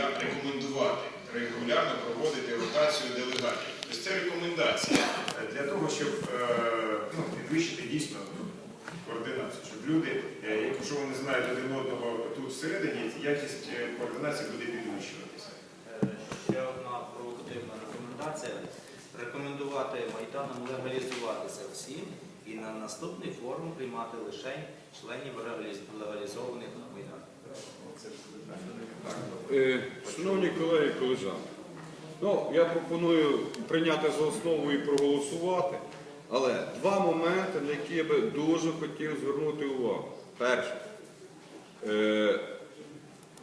рекомендувати регулярно проводити ротацію делегатів. Тобто це рекомендація для того, щоб е, ну, підвищити дійсно координацію, щоб люди, е, якщо вони знають один одного тут всередині, якість е, координації буде підвищуватися. Ще одна провокативна рекомендація. Рекомендувати Майданом легалізуватися всім і на наступний форум приймати лише членів легалізованих майданів. Е, Шановні колеги і колежанки, ну, я пропоную прийняти за основу і проголосувати, але два моменти, на які я би дуже хотів звернути увагу. Перше, е,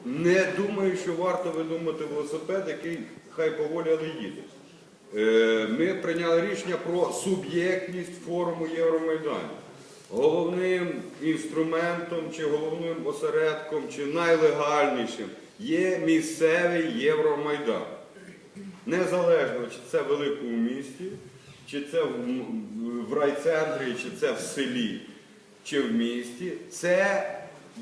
не думаю, що варто видумати велосипед, який хай поволі, але їде. Е, Ми прийняли рішення про суб'єктність форуму Євромайдану. Головним інструментом чи головним осередком, чи найлегальнішим є місцевий Євромайдан. Незалежно, чи це в великому місті, чи це в, райцентрі, чи це в селі, чи в місті, це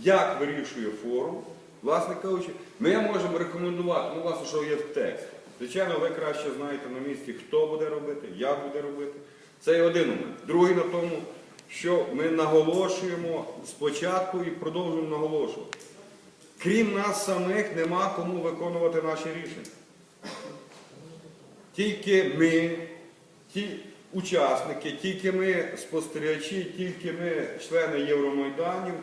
як вирішує форум. Власне кажучи, ми можемо рекомендувати, ну, власне, що є в тексті. Звичайно, ви краще знаєте на місці, хто буде робити, як буде робити. Це є один момент. Другий на тому, що ми наголошуємо спочатку і продовжуємо наголошувати. Крім нас самих, нема кому виконувати наші рішення. Тільки ми, ті учасники, тільки ми спостерігачі, тільки ми, члени Євромайданів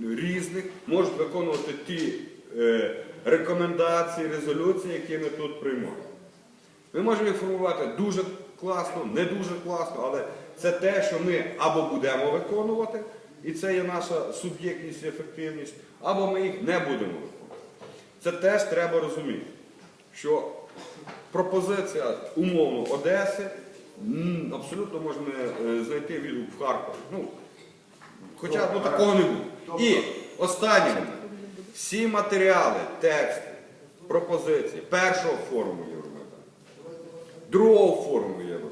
різних, можуть виконувати ті е, рекомендації, резолюції, які ми тут приймаємо. Ми можемо їх формувати дуже класно, не дуже класно, але це те, що ми або будемо виконувати, і це є наша суб'єктність і ефективність, або ми їх не будемо виконувати. Це теж треба розуміти, що пропозиція умовно Одеси абсолютно можна е, знайти відгук в Харкові. Ну, хоча ну, такого не буде. І останнє. Всі матеріали, тексти, пропозиції першого форуму Євромайдану, другого форуму Євромайдану,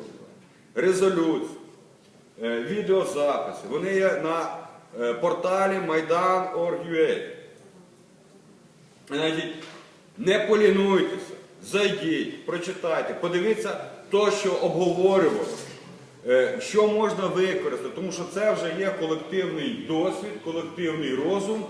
резолюції, е, відеозаписи, вони є на е, порталі Майдан.org.ua. Не полінуйтеся, зайдіть, прочитайте, подивіться то, що обговорювали, е, що можна використати, тому що це вже є колективний досвід, колективний розум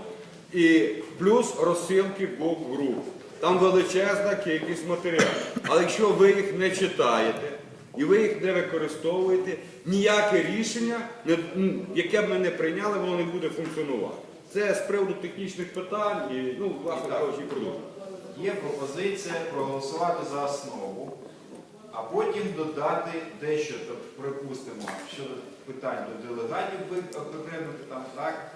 і плюс розсилки в груп. Там величезна кількість матеріалів. Але якщо ви їх не читаєте і ви їх не використовуєте, ніяке рішення, яке б ми не прийняли, воно не буде функціонувати. Це з приводу технічних питань і, ну, власне кажучи, продовжуємо. Є пропозиція проголосувати за основу, а потім додати дещо, тобто, припустимо, щодо питань до делегатів ви- там, так,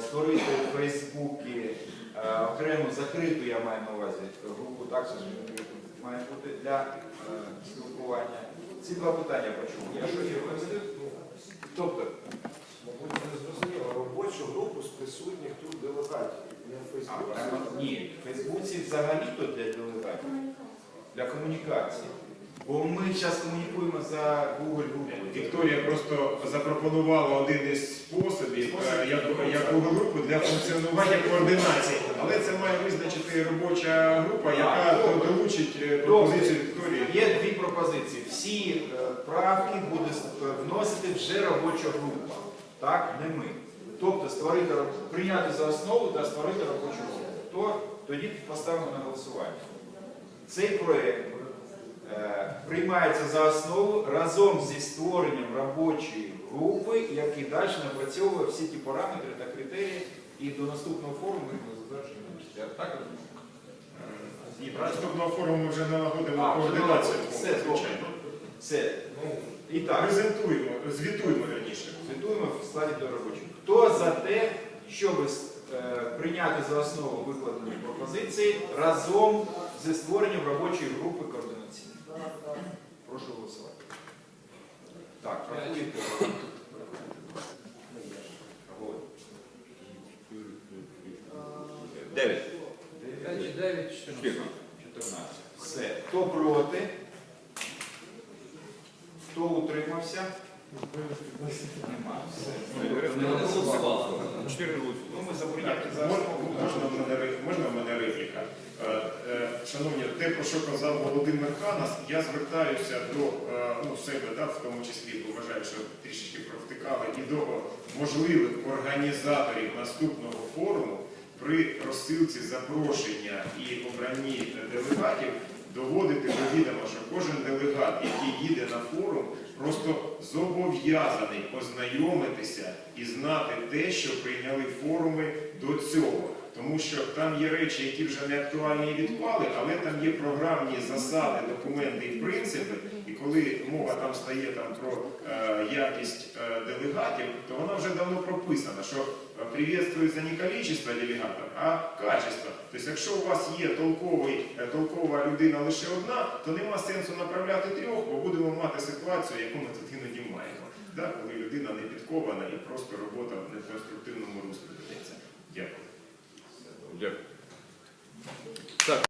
створити в Фейсбуці е, окрему закриту, я маю на увазі, групу, так, це має бути для е, спілкування. Ці два питання почув. Я що є Тобто, Мабуть, не зрозуміло. Робочу групу з присутніх тут делегатів. Не в Фейсбуці. ні, в Фейсбуці взагалі то для делегатів, для комунікації. Бо ми зараз комунікуємо за Google групою. Вікторія просто запропонувала один із способів е, як, як Google групу для функціонування координації. Але це має визначити робоча група, яка добре. долучить е, пропозицію Вікторії. Є дві пропозиції. Всі е, правки буде вносити вже робоча група. Так, не ми. Тобто створити прийняти за основу та створити робочу групу. То тоді поставимо на голосування. Цей проєкт приймається за основу разом зі створенням робочої групи, який далі напрацьовує всі ті параметри та критерії, і до наступного форуму ми затверджуємо. Я так розумію? Ні, до наступного форуму ми вже налагодимо А, координацію. все, звичайно. Все. І так. Презентуємо, звітуємо раніше. Звітуємо в складі до робочих. Хто за те, щоб е, прийняти за основу викладені пропозиції разом зі створенням робочої групи координаційної? Прошу голосувати. Так, рахуйте. Рахуй. Дев'ять. 14. Все. Хто проти? Хто утримався? Нема. Все. Чотири голоси. Ну, ми за прийняття за Можна, в мене ри- можна в мене репліка? Шановні, те, про що казав Володимир Канас, я звертаюся до е, ну, себе, да, в тому числі, бо вважаю, що трішечки провтикали, і до можливих організаторів наступного форуму при розсилці запрошення і обранні делегатів доводити до відома, що кожен делегат, який їде на форум, просто зобов'язаний ознайомитися і знати те, що прийняли форуми до цього. Тому що там є речі, які вже не актуальні і відпали, але там є програмні засади, документи і принципи. І коли мова там стає там про е, якість е, делегатів, то вона вже давно прописана, що е, приветствується не кількість делегатів, а качество. Тобто, якщо у вас є толковий, е, толкова людина лише одна, то нема сенсу направляти трьох, бо будемо мати ситуацію, яку ми тут іноді маємо. Да? Коли людина не підкована і просто робота в неконструктивному руслі ведеться. Дякую. Дякую.